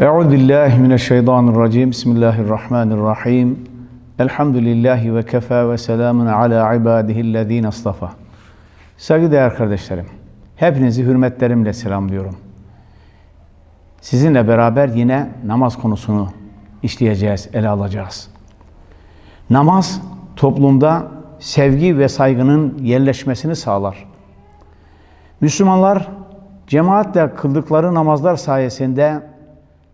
Euzu billahi mineşşeytanirracim. Bismillahirrahmanirrahim. Elhamdülillahi ve kefa ve selamun ala ibadihillezine istafa. Saygıdeğer kardeşlerim, hepinizi hürmetlerimle selamlıyorum. Sizinle beraber yine namaz konusunu işleyeceğiz, ele alacağız. Namaz toplumda sevgi ve saygının yerleşmesini sağlar. Müslümanlar cemaatle kıldıkları namazlar sayesinde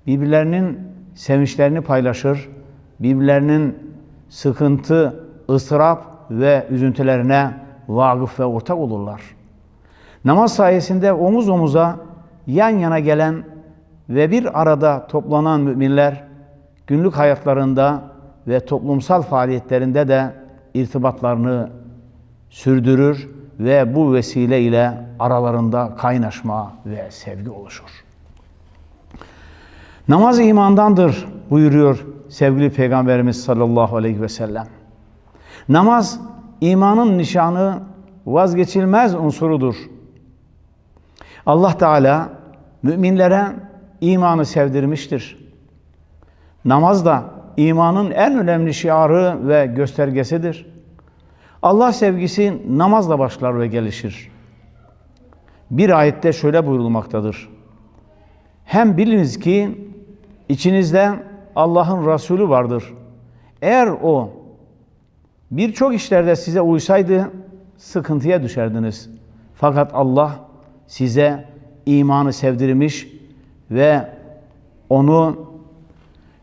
birbirlerinin sevinçlerini paylaşır, birbirlerinin sıkıntı, ıstırap ve üzüntülerine vakıf ve ortak olurlar. Namaz sayesinde omuz omuza yan yana gelen ve bir arada toplanan müminler günlük hayatlarında ve toplumsal faaliyetlerinde de irtibatlarını sürdürür ve bu vesile ile aralarında kaynaşma ve sevgi oluşur. Namaz imandandır buyuruyor sevgili Peygamberimiz sallallahu aleyhi ve sellem. Namaz imanın nişanı vazgeçilmez unsurudur. Allah Teala müminlere imanı sevdirmiştir. Namaz da imanın en önemli şiarı ve göstergesidir. Allah sevgisi namazla başlar ve gelişir. Bir ayette şöyle buyurulmaktadır. Hem biliniz ki içinizde Allah'ın Resulü vardır. Eğer o birçok işlerde size uysaydı sıkıntıya düşerdiniz. Fakat Allah size imanı sevdirmiş ve onu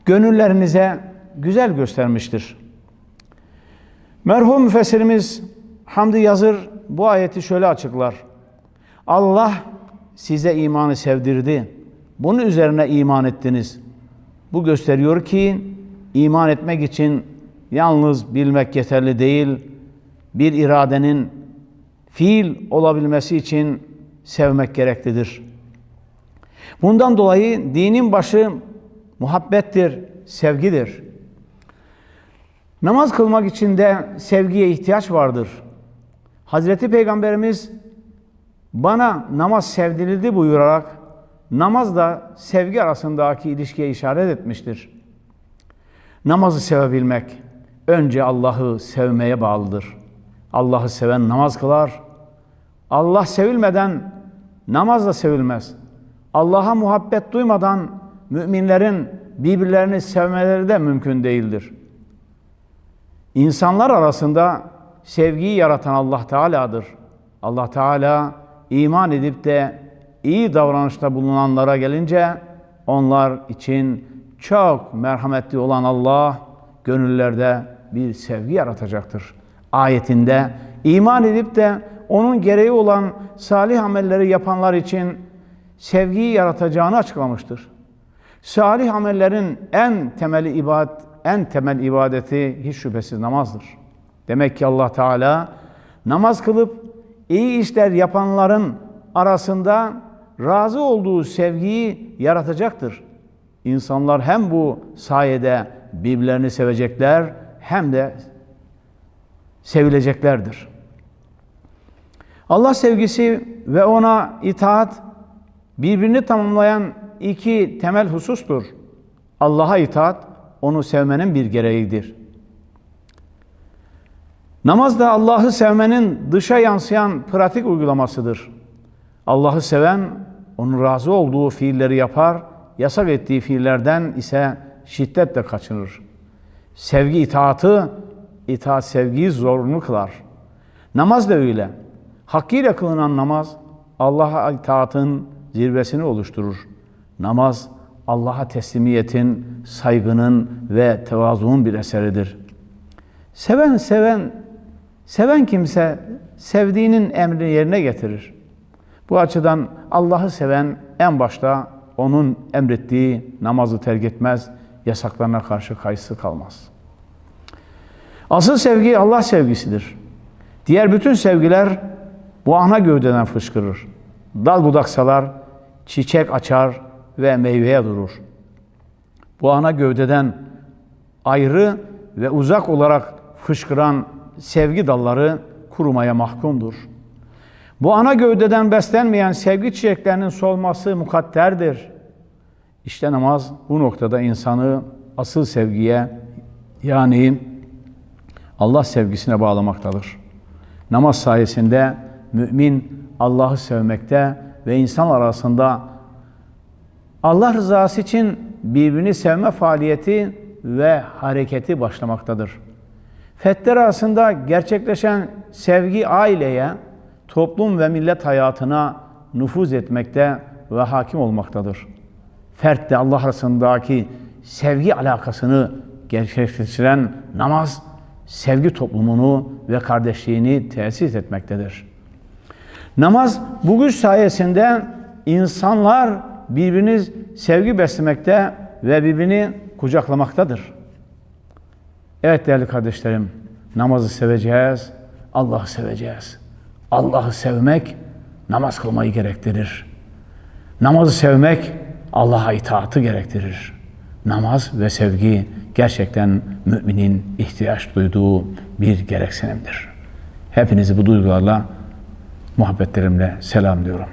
gönüllerinize güzel göstermiştir. Merhum müfessirimiz Hamdi Yazır bu ayeti şöyle açıklar. Allah size imanı sevdirdi. Bunun üzerine iman ettiniz. Bu gösteriyor ki iman etmek için yalnız bilmek yeterli değil. Bir iradenin fiil olabilmesi için sevmek gereklidir. Bundan dolayı dinin başı muhabbettir, sevgidir. Namaz kılmak için de sevgiye ihtiyaç vardır. Hazreti Peygamberimiz bana namaz sevdirildi buyurarak namazla sevgi arasındaki ilişkiye işaret etmiştir. Namazı sevebilmek önce Allah'ı sevmeye bağlıdır. Allah'ı seven namaz kılar. Allah sevilmeden namaz da sevilmez. Allah'a muhabbet duymadan müminlerin birbirlerini sevmeleri de mümkün değildir. İnsanlar arasında sevgiyi yaratan Allah Teala'dır. Allah Teala iman edip de iyi davranışta bulunanlara gelince onlar için çok merhametli olan Allah gönüllerde bir sevgi yaratacaktır. Ayetinde iman edip de onun gereği olan salih amelleri yapanlar için sevgiyi yaratacağını açıklamıştır. Salih amellerin en temeli ibadet, en temel ibadeti hiç şüphesiz namazdır. Demek ki Allah Teala namaz kılıp iyi işler yapanların arasında razı olduğu sevgiyi yaratacaktır. İnsanlar hem bu sayede birbirlerini sevecekler hem de sevileceklerdir. Allah sevgisi ve ona itaat birbirini tamamlayan iki temel husustur. Allah'a itaat onu sevmenin bir gereğidir. Namaz da Allah'ı sevmenin dışa yansıyan pratik uygulamasıdır. Allah'ı seven onun razı olduğu fiilleri yapar, yasak ettiği fiillerden ise şiddetle kaçınır. Sevgi itaatı, itaat sevgiyi zorunlu kılar. Namaz da öyle. Hakkıyla kılınan namaz Allah'a itaatın zirvesini oluşturur. Namaz Allah'a teslimiyetin, saygının ve tevazuun bir eseridir. Seven seven seven kimse sevdiğinin emrini yerine getirir. Bu açıdan Allah'ı seven en başta onun emrettiği namazı terk etmez, yasaklarına karşı kayısı kalmaz. Asıl sevgi Allah sevgisidir. Diğer bütün sevgiler bu ana gövdeden fışkırır. Dal budaksalar, çiçek açar ve meyveye durur. Bu ana gövdeden ayrı ve uzak olarak fışkıran sevgi dalları kurumaya mahkumdur. Bu ana gövdeden beslenmeyen sevgi çiçeklerinin solması mukadderdir. İşte namaz bu noktada insanı asıl sevgiye yani Allah sevgisine bağlamaktadır. Namaz sayesinde mümin Allah'ı sevmekte ve insan arasında Allah rızası için birbirini sevme faaliyeti ve hareketi başlamaktadır. Fettler arasında gerçekleşen sevgi aileye, toplum ve millet hayatına nüfuz etmekte ve hakim olmaktadır. Fert de Allah arasındaki sevgi alakasını gerçekleştiren namaz, sevgi toplumunu ve kardeşliğini tesis etmektedir. Namaz bu güç sayesinde insanlar birbirini sevgi beslemekte ve birbirini kucaklamaktadır. Evet değerli kardeşlerim, namazı seveceğiz, Allah'ı seveceğiz. Allah'ı sevmek namaz kılmayı gerektirir. Namazı sevmek Allah'a itaatı gerektirir. Namaz ve sevgi gerçekten müminin ihtiyaç duyduğu bir gereksinimdir. Hepinizi bu duygularla, muhabbetlerimle selamlıyorum.